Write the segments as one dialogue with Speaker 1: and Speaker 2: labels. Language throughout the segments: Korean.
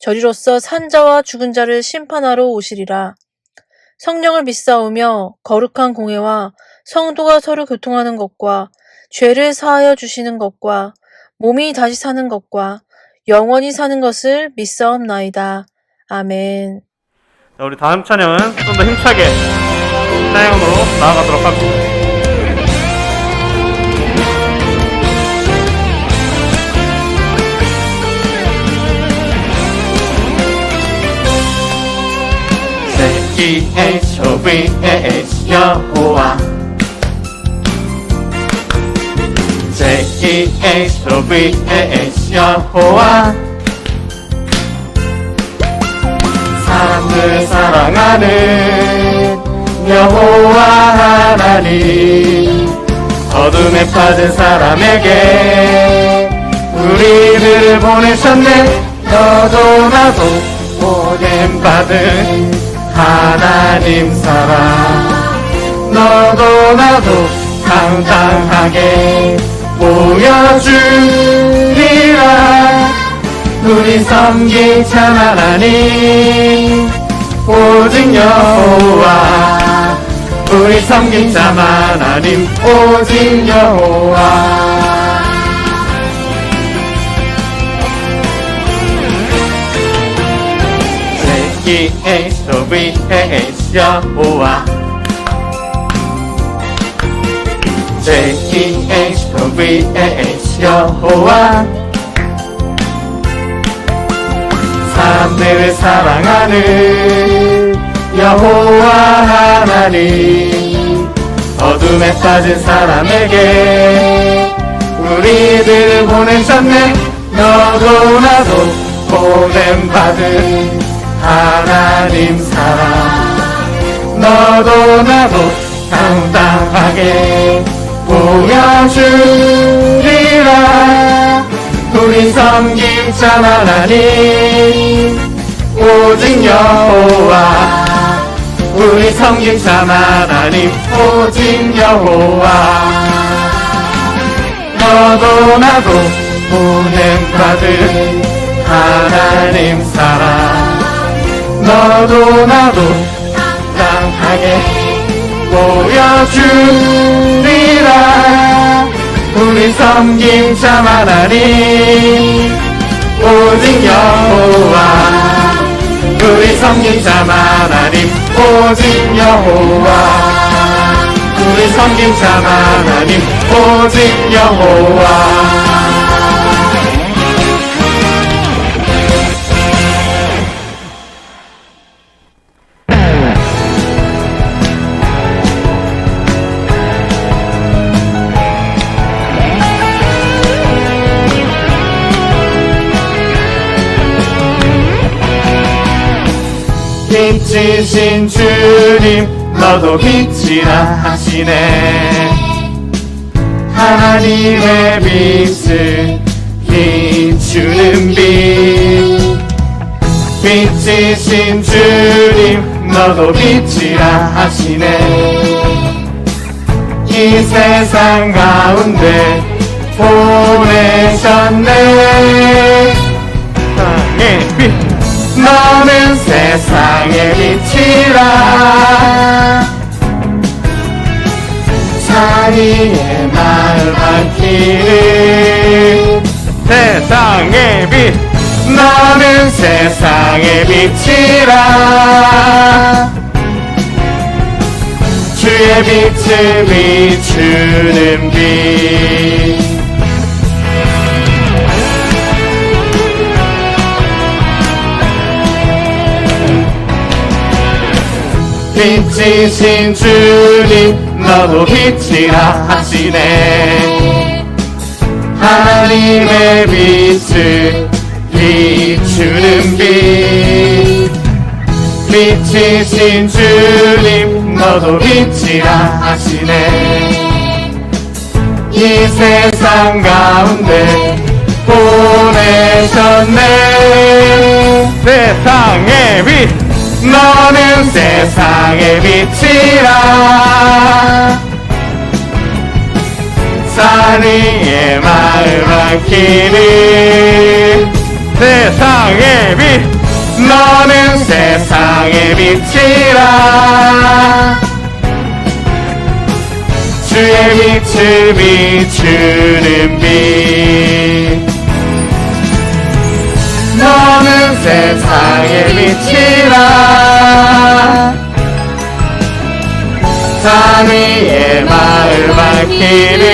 Speaker 1: 저리로서 산자와 죽은 자를 심판하러 오시리라. 성령을 믿사오며 거룩한 공회와 성도가 서로 교통하는 것과 죄를 사하여 주시는 것과 몸이 다시 사는 것과 영원히 사는 것을 믿사옵나이다. 아멘.
Speaker 2: 자, 우리 다음 찬양은 좀 더 힘차게 찬양으로 나아가도록 합니다.
Speaker 3: J-E-H-O-V-H 여호와 J-E-H-O-V-H 여호와 사람들 사랑하는 여호와 하나님 어둠에 빠진 사람에게 우리를 보내셨네 너도 나도 보냄 받은 하나님 사랑. 너도 나도 당당하게 보여주리라. 우리 섬긴 참 하나님 오직 여호와. 우리 섬긴 참 하나님 오직 여호와 J-E-H-O-V-H 여호와 J-E-H-O-V-H 여호와 사람들을 사랑하는 여호와 하나님 어둠에 빠진 사람에게 우리들을 보내셨네. 너도 나도 보냄받은 하나님 사랑. 너도 나도 당당하게 보여주리라. 우리 섬김 참 하나님 오직 여호와. 우리 섬김 참 하나님 오직 여호와. 너도 나도 보냄 받은 하나님 사랑 너도 나도 당당하게 보여주리라 우리 섬김 참 하나님. 오직 여호와. 우리 섬김 참 하나님. 오직 여호와. 우리 섬김 참 하나님. 오직 여호와 빛이신 주님 너도 빛이라 하시네. 하나님의 빛을 비추는 빛. 빛이신 주님 너도 빛이라 하시네. 이 세상 가운데 보내셨네. 땅의 빛 너는 세상의 빛이라. 자리의 마을 밝히는 세상의 빛. 너는 세상의 빛이라. 주의 빛을 비추는 빛 빛이신 주님 너도 빛이라 하시네. 하나님의 빛을 비추는 빛. 빛이신 주님 너도 빛이라 하시네. 이 세상 가운데 보내셨네. 세상의 빛 너는 세상의 빛이라. 산 위에 마을 밝히는 세상의 빛. 너는 세상의 빛이라. 주의 빛을 비추는 빛 너는 세상의 빛이라. 산 위에 마을 밝히는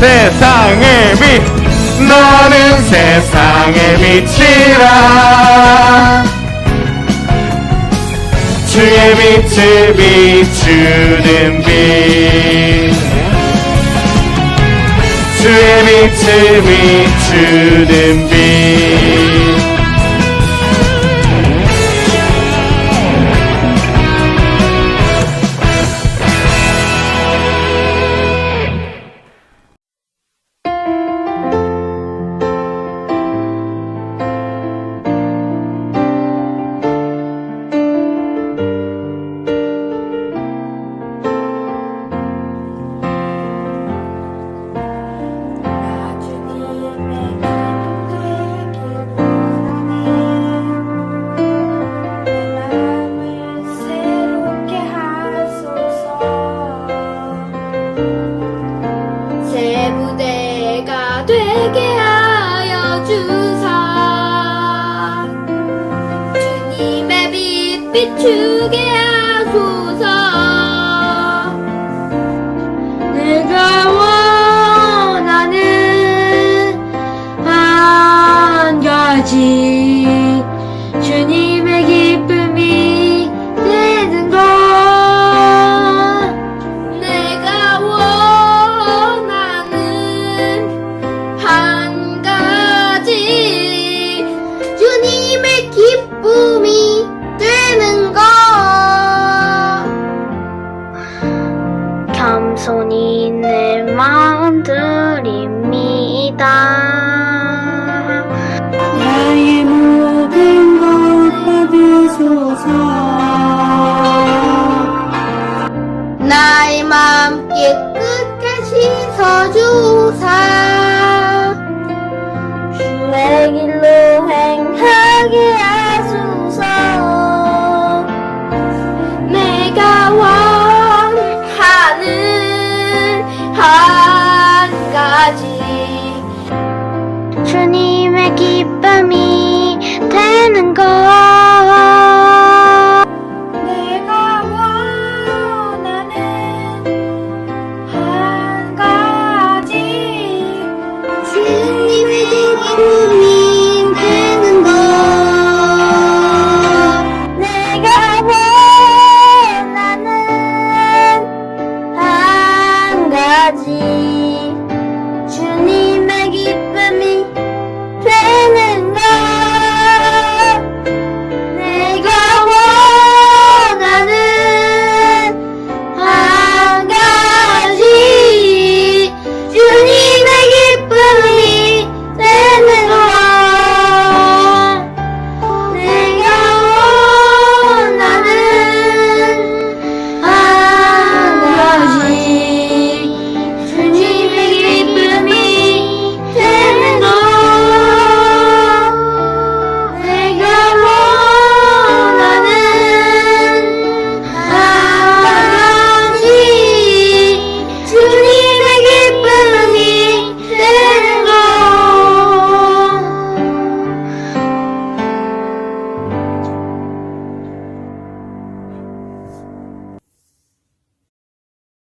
Speaker 3: 세상의 빛 너는 세상의 빛이라. 주의 빛을 비추는 빛 주의 빛을 비추는 빛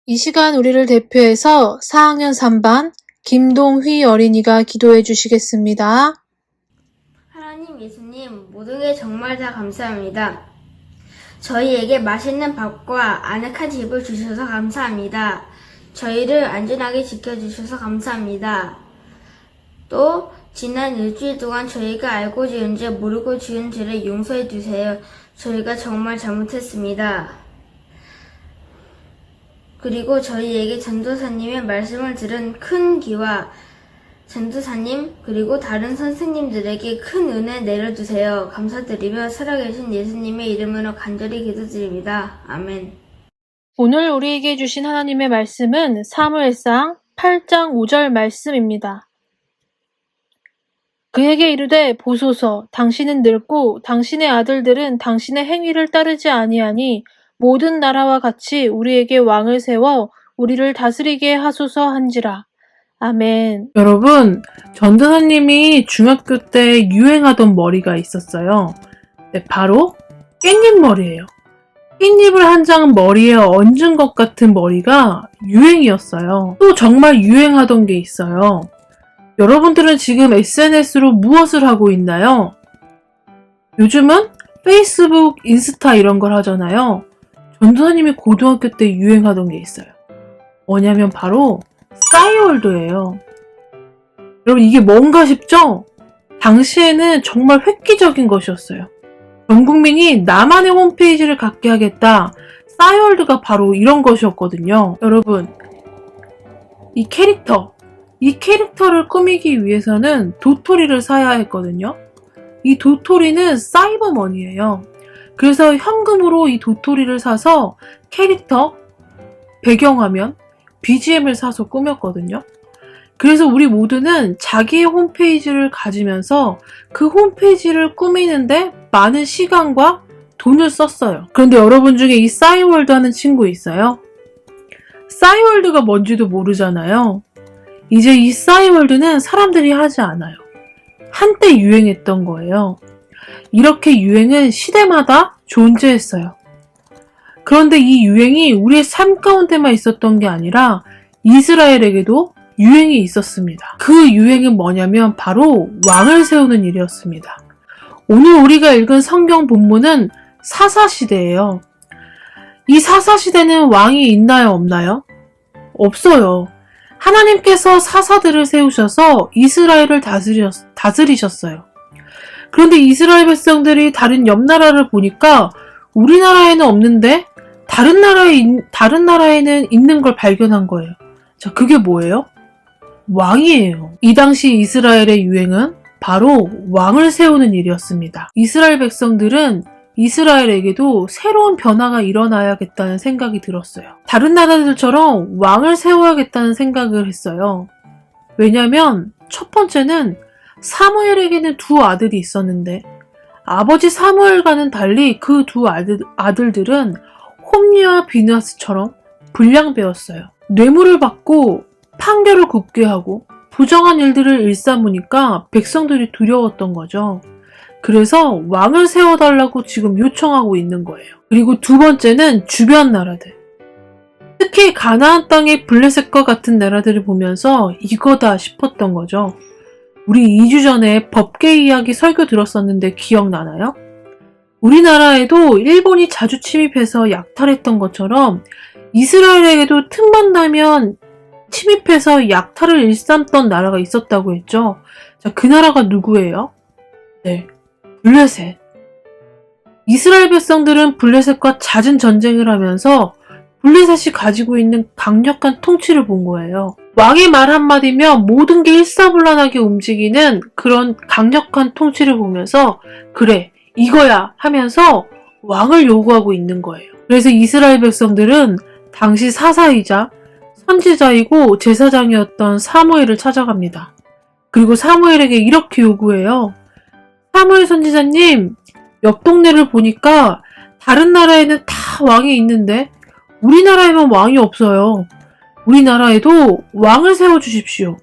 Speaker 1: 이 시간 우리를 대표해서 4학년 3반 김동휘 어린이가 기도해 주시겠습니다.
Speaker 4: 하나님 예수님 모든 게 정말 다 감사합니다. 저희에게 맛있는 밥과 아늑한 집을 주셔서 감사합니다. 저희를 안전하게 지켜주셔서 감사합니다. 또 지난 일주일 동안 저희가 알고 지은 죄 모르고 지은 죄를 용서해 주세요. 저희가 정말 잘못했습니다. 그리고 저희에게 전도사님의 말씀을 들은 큰 귀와 전도사님 그리고 다른 선생님들에게 큰 은혜 내려주세요. 감사드리며 살아계신 예수님의 이름으로 간절히 기도드립니다. 아멘.
Speaker 1: 오늘 우리에게 주신 하나님의 말씀은 사무엘상 8장 5절 말씀입니다. 그에게 이르되 보소서 당신은 늙고 당신의 아들들은 당신의 행위를 따르지 아니하니 모든 나라와 같이 우리에게 왕을 세워 우리를 다스리게 하소서 한지라. 아멘. 여러분, 전도사님이 중학교 때 유행하던 머리가 있었어요. 네, 바로 깻잎 머리예요. 깻잎을 한 장 머리에 얹은 것 같은 머리가 유행이었어요. 또 정말 유행하던 게 있어요. 여러분들은 지금 SNS로 무엇을 하고 있나요? 요즘은 페이스북, 인스타 이런 걸 하잖아요. 전도사님이 고등학교 때 유행하던 게 있어요. 뭐냐면 바로 싸이월드예요. 여러분 이게 뭔가 싶죠? 당시에는 정말 획기적인 것이었어요. 전 국민이 나만의 홈페이지를 갖게 하겠다. 싸이월드가 바로 이런 것이었거든요. 여러분, 이 캐릭터, 이 캐릭터를 꾸미기 위해서는 도토리를 사야 했거든요. 이 도토리는 사이버머니예요. 그래서 현금으로 이 도토리를 사서 캐릭터, 배경화면, BGM을 사서 꾸몄거든요. 그래서 우리 모두는 자기의 홈페이지를 가지면서 그 홈페이지를 꾸미는데 많은 시간과 돈을 썼어요. 그런데 여러분 중에 이 싸이월드 하는 친구 있어요? 싸이월드가 뭔지도 모르잖아요. 이제 이 싸이월드는 사람들이 하지 않아요. 한때 유행했던 거예요. 이렇게 유행은 시대마다 존재했어요. 그런데 이 유행이 우리의 삶 가운데만 있었던 게 아니라 이스라엘에게도 유행이 있었습니다. 그 유행은 뭐냐면 바로 왕을 세우는 일이었습니다. 오늘 우리가 읽은 성경 본문은 사사시대예요. 이 사사시대는 왕이 있나요, 없나요? 없어요. 하나님께서 사사들을 세우셔서 이스라엘을 다스리, 다스리셨어요. 그런데 이스라엘 백성들이 다른 옆 나라를 보니까 우리나라에는 없는데 다른 나라에 있- 다른 나라에는 있는 걸 발견한 거예요. 자, 그게 뭐예요? 왕이에요. 이 당시 이스라엘의 유행은 바로 왕을 세우는 일이었습니다. 이스라엘 백성들은 이스라엘에게도 새로운 변화가 일어나야겠다는 생각이 들었어요. 다른 나라들처럼 왕을 세워야겠다는 생각을 했어요. 왜냐면 첫 번째는 사무엘에게는 두 아들이 있었는데 아버지 사무엘과는 달리 그 두 아들, 아들들은 홈리와 비누아스처럼 불량배였어요. 뇌물을 받고 판결을 굽게 하고 부정한 일들을 일삼으니까 백성들이 두려웠던 거죠. 그래서 왕을 세워달라고 지금 요청하고 있는 거예요. 그리고 두 번째는 주변 나라들. 특히 가나안 땅의 블레셋과 같은 나라들을 보면서 이거다 싶었던 거죠. 우리 2주 전에 법계 이야기 설교 들었었는데 기억나나요? 우리나라에도 일본이 자주 침입해서 약탈했던 것처럼 이스라엘에게도 틈만 나면 침입해서 약탈을 일삼던 나라가 있었다고 했죠. 자, 그 나라가 누구예요? 네, 블레셋. 이스라엘 백성들은 블레셋과 잦은 전쟁을 하면서 블레셋이 가지고 있는 강력한 통치를 본 거예요. 왕의 말 한마디면 모든 게 일사불란하게 움직이는 그런 강력한 통치를 보면서 그래, 이거야 하면서 왕을 요구하고 있는 거예요. 그래서 이스라엘 백성들은 당시 사사이자 선지자이고 제사장이었던 사무엘을 찾아갑니다. 그리고 사무엘에게 이렇게 요구해요. 사무엘 선지자님, 옆 동네를 보니까 다른 나라에는 다 왕이 있는데 우리나라에만 왕이 없어요. 우리나라에도 왕을 세워주십시오.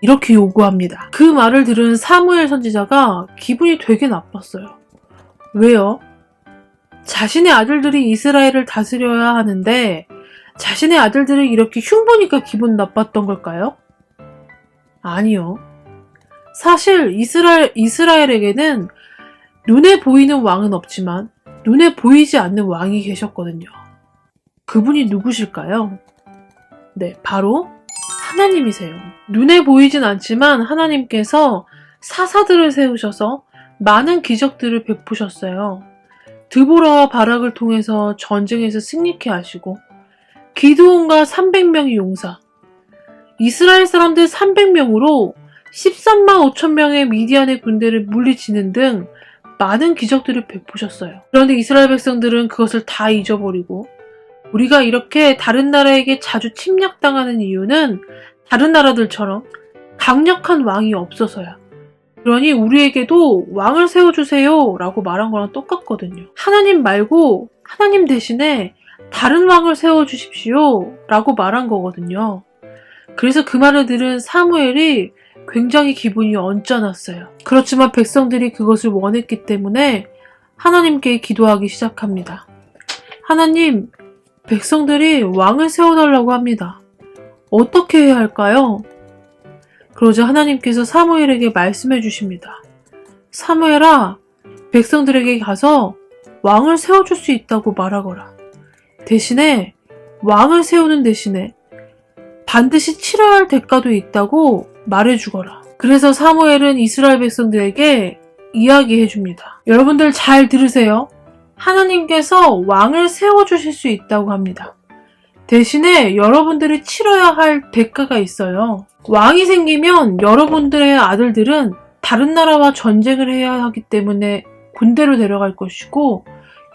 Speaker 1: 이렇게 요구합니다. 그 말을 들은 사무엘 선지자가 기분이 되게 나빴어요. 왜요? 자신의 아들들이 이스라엘을 다스려야 하는데 자신의 아들들이 이렇게 흉보니까 기분 나빴던 걸까요? 아니요. 사실 이스라엘, 이스라엘에게는 눈에 보이는 왕은 없지만 눈에 보이지 않는 왕이 계셨거든요. 그분이 누구실까요? 네, 바로 하나님이세요. 눈에 보이진 않지만 하나님께서 사사들을 세우셔서 많은 기적들을 베푸셨어요. 드보라와 바락을 통해서 전쟁에서 승리케 하시고 기드온과 300명의 용사 이스라엘 사람들 300명으로 13만 5천 명의 미디안의 군대를 물리치는 등 많은 기적들을 베푸셨어요. 그런데 이스라엘 백성들은 그것을 다 잊어버리고 우리가 이렇게 다른 나라에게 자주 침략당하는 이유는 다른 나라들처럼 강력한 왕이 없어서야. 그러니 우리에게도 왕을 세워주세요 라고 말한 거랑 똑같거든요. 하나님 말고 하나님 대신에 다른 왕을 세워주십시오 라고 말한 거거든요. 그래서 그 말을 들은 사무엘이 굉장히 기분이 언짢았어요. 그렇지만 백성들이 그것을 원했기 때문에 하나님께 기도하기 시작합니다. 하나님, 백성들이 왕을 세워달라고 합니다. 어떻게 해야 할까요? 그러자 하나님께서 사무엘에게 말씀해 주십니다. 사무엘아, 백성들에게 가서 왕을 세워줄 수 있다고 말하거라. 대신에 왕을 세우는 대신에 반드시 치러야 할 대가도 있다고 말해 주거라. 그래서 사무엘은 이스라엘 백성들에게 이야기해 줍니다. 여러분들 잘 들으세요. 하나님께서 왕을 세워주실 수 있다고 합니다. 대신에 여러분들이 치러야 할 대가가 있어요. 왕이 생기면 여러분들의 아들들은 다른 나라와 전쟁을 해야 하기 때문에 군대로 데려갈 것이고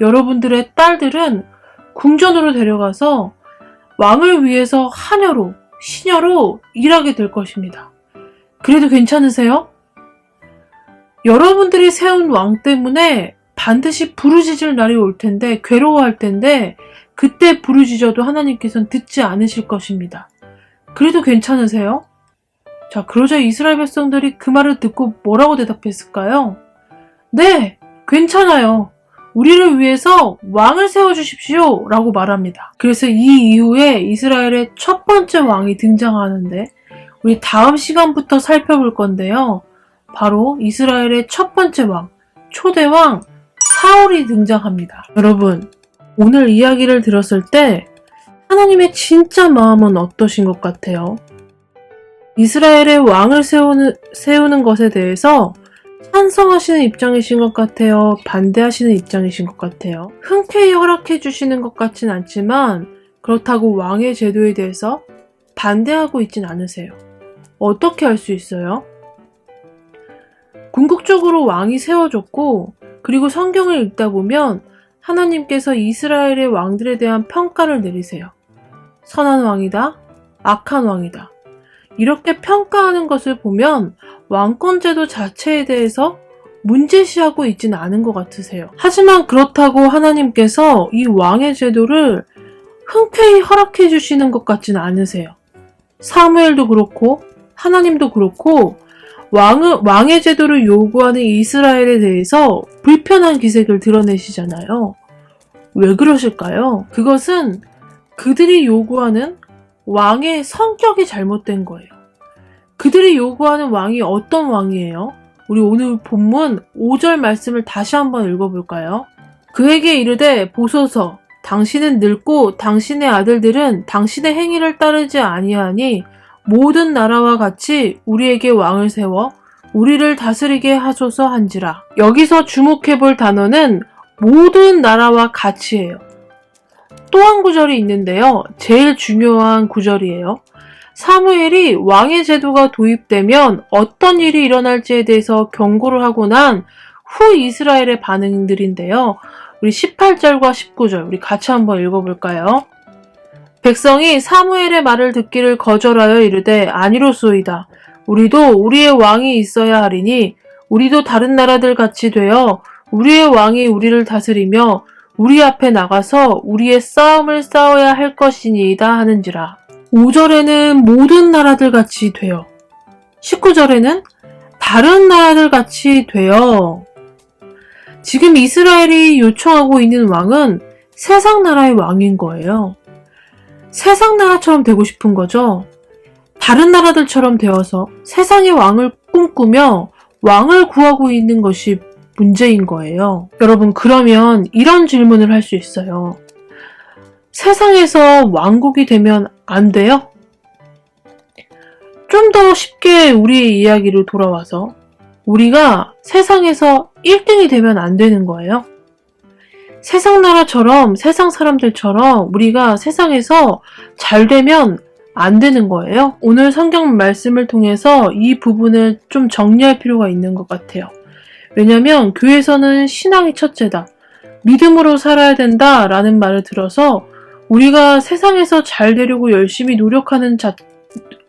Speaker 1: 여러분들의 딸들은 궁전으로 데려가서 왕을 위해서 하녀로, 시녀로 일하게 될 것입니다. 그래도 괜찮으세요? 여러분들이 세운 왕 때문에 반드시 부르짖을 날이 올 텐데, 괴로워할 텐데, 그때 부르짖어도 하나님께서는 듣지 않으실 것입니다. 그래도 괜찮으세요? 자, 그러자 이스라엘 백성들이 그 말을 듣고 뭐라고 대답했을까요? 네, 괜찮아요. 우리를 위해서 왕을 세워주십시오. 라고 말합니다. 그래서 이 이후에 이스라엘의 첫 번째 왕이 등장하는데, 우리 다음 시간부터 살펴볼 건데요. 바로 이스라엘의 첫 번째 왕, 초대왕 사울이 등장합니다. 여러분, 오늘 이야기를 들었을 때 하나님의 진짜 마음은 어떠신 것 같아요? 이스라엘의 왕을 세우는, 세우는 것에 대해서 찬성하시는 입장이신 것 같아요? 반대하시는 입장이신 것 같아요? 흔쾌히 허락해 주시는 것 같진 않지만 그렇다고 왕의 제도에 대해서 반대하고 있진 않으세요. 어떻게 할 수 있어요? 궁극적으로 왕이 세워졌고 그리고 성경을 읽다 보면 하나님께서 이스라엘의 왕들에 대한 평가를 내리세요. 선한 왕이다, 악한 왕이다. 이렇게 평가하는 것을 보면 왕권제도 자체에 대해서 문제시하고 있지는 않은 것 같으세요. 하지만 그렇다고 하나님께서 이 왕의 제도를 흔쾌히 허락해 주시는 것 같지는 않으세요. 사무엘도 그렇고 하나님도 그렇고 왕의, 왕의 제도를 요구하는 이스라엘에 대해서 불편한 기색을 드러내시잖아요. 왜 그러실까요? 그것은 그들이 요구하는 왕의 성격이 잘못된 거예요. 그들이 요구하는 왕이 어떤 왕이에요? 우리 오늘 본문 5절 말씀을 다시 한번 읽어볼까요? 그에게 이르되 보소서 당신은 늙고 당신의 아들들은 당신의 행위를 따르지 아니하니 모든 나라와 같이 우리에게 왕을 세워 우리를 다스리게 하소서 한지라. 여기서 주목해 볼 단어는 모든 나라와 같이예요. 또 한 구절이 있는데요. 제일 중요한 구절이에요. 사무엘이 왕의 제도가 도입되면 어떤 일이 일어날지에 대해서 경고를 하고 난 후 이스라엘의 반응들인데요. 우리 18절과 19절 우리 같이 한번 읽어볼까요? 백성이 사무엘의 말을 듣기를 거절하여 이르되 아니로소이다. 우리도 우리의 왕이 있어야 하리니 우리도 다른 나라들 같이 되어 우리의 왕이 우리를 다스리며 우리 앞에 나가서 우리의 싸움을 싸워야 할 것이니이다 하는지라. 5절에는 모든 나라들 같이 되어 19절에는 다른 나라들 같이 되어 지금 이스라엘이 요청하고 있는 왕은 세상 나라의 왕인 거예요. 세상 나라처럼 되고 싶은 거죠. 다른 나라들처럼 되어서 세상의 왕을 꿈꾸며 왕을 구하고 있는 것이 문제인 거예요. 여러분, 그러면 이런 질문을 할 수 있어요. 세상에서 왕국이 되면 안 돼요? 좀 더 쉽게 우리의 이야기로 돌아와서 우리가 세상에서 1등이 되면 안 되는 거예요. 세상 나라처럼, 세상 사람들처럼 우리가 세상에서 잘 되면 안 되는 거예요. 오늘 성경 말씀을 통해서 이 부분을 좀 정리할 필요가 있는 것 같아요. 왜냐면 교회에서는 신앙이 첫째다. 믿음으로 살아야 된다. 라는 말을 들어서 우리가 세상에서 잘 되려고 열심히 노력하는 자,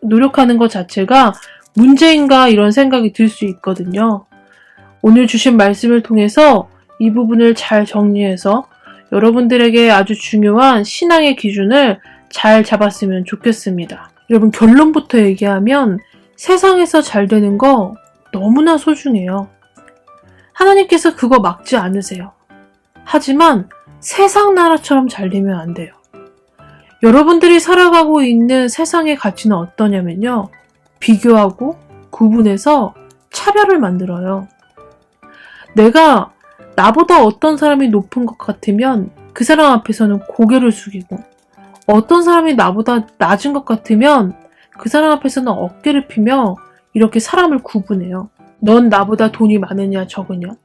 Speaker 1: 노력하는 것 자체가 문제인가 이런 생각이 들 수 있거든요. 오늘 주신 말씀을 통해서 이 부분을 잘 정리해서 여러분들에게 아주 중요한 신앙의 기준을 잘 잡았으면 좋겠습니다. 여러분 결론부터 얘기하면 세상에서 잘 되는 거 너무나 소중해요. 하나님께서 그거 막지 않으세요. 하지만 세상 나라처럼 잘 되면 안 돼요. 여러분들이 살아가고 있는 세상의 가치는 어떠냐면요. 비교하고 구분해서 차별을 만들어요. 내가 나보다 어떤 사람이 높은 것 같으면 그 사람 앞에서는 고개를 숙이고 어떤 사람이 나보다 낮은 것 같으면 그 사람 앞에서는 어깨를 피며 이렇게 사람을 구분해요. 넌 나보다 돈이 많으냐 적으냐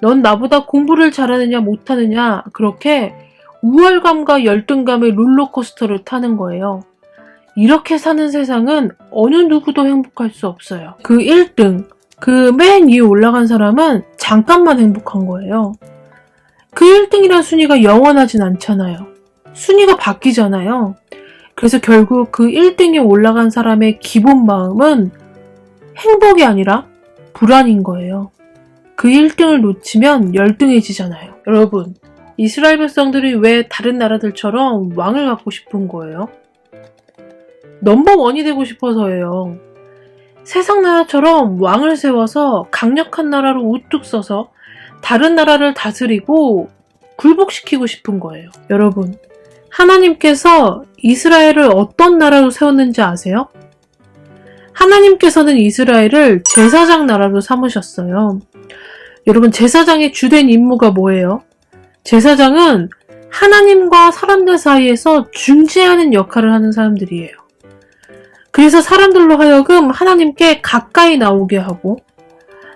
Speaker 1: 넌 나보다 공부를 잘하느냐 못하느냐 그렇게 우월감과 열등감의 롤러코스터를 타는 거예요. 이렇게 사는 세상은 어느 누구도 행복할 수 없어요. 그 1등, 그 맨 위에 올라간 사람은 잠깐만 행복한 거예요. 그 1등이란 순위가 영원하진 않잖아요. 순위가 바뀌잖아요. 그래서 결국 그 1등에 올라간 사람의 기본 마음은 행복이 아니라 불안인 거예요. 그 1등을 놓치면 열등해지잖아요. 여러분, 이스라엘 백성들이 왜 다른 나라들처럼 왕을 갖고 싶은 거예요? 넘버원이 되고 싶어서예요. 세상 나라처럼 왕을 세워서 강력한 나라로 우뚝 서서 다른 나라를 다스리고 굴복시키고 싶은 거예요. 여러분, 하나님께서 이스라엘을 어떤 나라로 세웠는지 아세요? 하나님께서는 이스라엘을 제사장 나라로 삼으셨어요. 여러분, 제사장의 주된 임무가 뭐예요? 제사장은 하나님과 사람들 사이에서 중재하는 역할을 하는 사람들이에요. 그래서 사람들로 하여금 하나님께 가까이 나오게 하고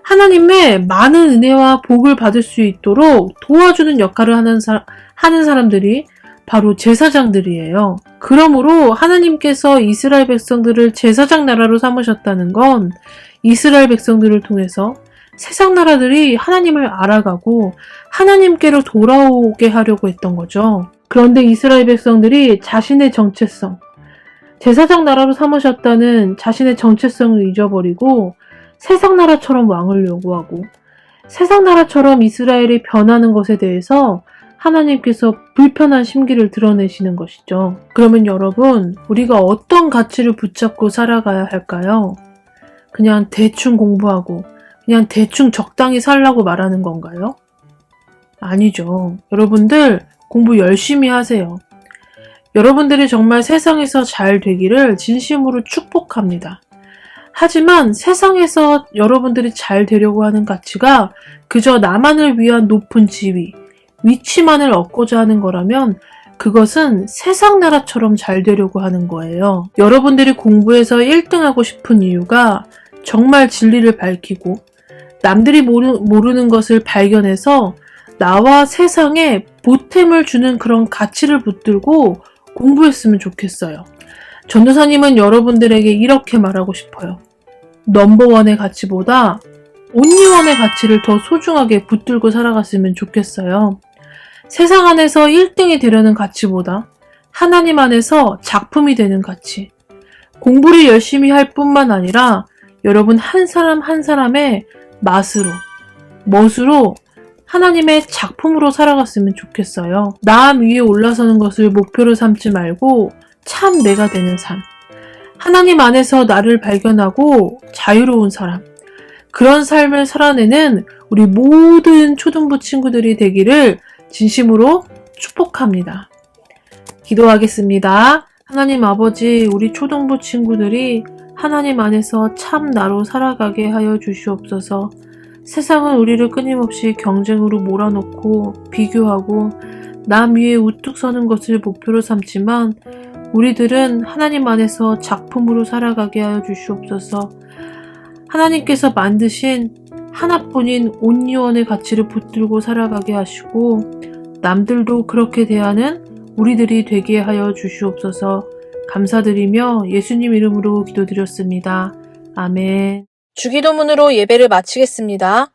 Speaker 1: 하나님의 많은 은혜와 복을 받을 수 있도록 도와주는 역할을 하는, 사, 하는 사람들이 바로 제사장들이에요. 그러므로 하나님께서 이스라엘 백성들을 제사장 나라로 삼으셨다는 건 이스라엘 백성들을 통해서 세상 나라들이 하나님을 알아가고 하나님께로 돌아오게 하려고 했던 거죠. 그런데 이스라엘 백성들이 자신의 정체성, 제사장 나라로 삼으셨다는 자신의 정체성을 잊어버리고 세상 나라처럼 왕을 요구하고 세상 나라처럼 이스라엘이 변하는 것에 대해서 하나님께서 불편한 심기를 드러내시는 것이죠. 그러면 여러분, 우리가 어떤 가치를 붙잡고 살아가야 할까요? 그냥 대충 공부하고 그냥 대충 적당히 살라고 말하는 건가요? 아니죠. 여러분들 공부 열심히 하세요. 여러분들이 정말 세상에서 잘 되기를 진심으로 축복합니다. 하지만 세상에서 여러분들이 잘 되려고 하는 가치가 그저 나만을 위한 높은 지위, 위치만을 얻고자 하는 거라면 그것은 세상 나라처럼 잘 되려고 하는 거예요. 여러분들이 공부해서 1등하고 싶은 이유가 정말 진리를 밝히고 남들이 모르, 모르는 것을 발견해서 나와 세상에 보탬을 주는 그런 가치를 붙들고 공부했으면 좋겠어요. 전도사님은 여러분들에게 이렇게 말하고 싶어요. 넘버원의 가치보다 온리원의 가치를 더 소중하게 붙들고 살아갔으면 좋겠어요. 세상 안에서 1등이 되려는 가치보다 하나님 안에서 작품이 되는 가치. 공부를 열심히 할 뿐만 아니라 여러분 한 사람 한 사람의 맛으로, 멋으로 하나님의 작품으로 살아갔으면 좋겠어요. 남 위에 올라서는 것을 목표로 삼지 말고 참 내가 되는 삶. 하나님 안에서 나를 발견하고 자유로운 사람. 그런 삶을 살아내는 우리 모든 초등부 친구들이 되기를 진심으로 축복합니다. 기도하겠습니다. 하나님 아버지, 우리 초등부 친구들이 하나님 안에서 참 나로 살아가게 하여 주시옵소서. 세상은 우리를 끊임없이 경쟁으로 몰아넣고 비교하고 남 위에 우뚝 서는 것을 목표로 삼지만 우리들은 하나님 안에서 작품으로 살아가게 하여 주시옵소서. 하나님께서 만드신 하나뿐인 온유원의 가치를 붙들고 살아가게 하시고 남들도 그렇게 대하는 우리들이 되게 하여 주시옵소서 감사드리며 예수님 이름으로 기도드렸습니다. 아멘. 주기도문으로 예배를 마치겠습니다.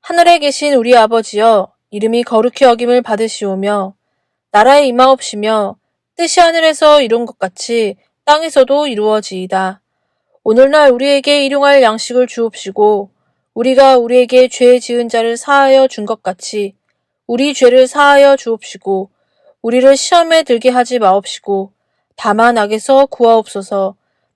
Speaker 1: 하늘에 계신 우리 아버지여 이름이 거룩히 여김을 받으시오며 나라에 임하옵시며 뜻이 하늘에서 이룬 것 같이 땅에서도 이루어지이다. 오늘날 우리에게 일용할 양식을 주옵시고 우리가 우리에게 죄 지은 자를 사하여 준 것 같이 우리 죄를 사하여 주옵시고 우리를 시험에 들게 하지 마옵시고 다만 악에서 구하옵소서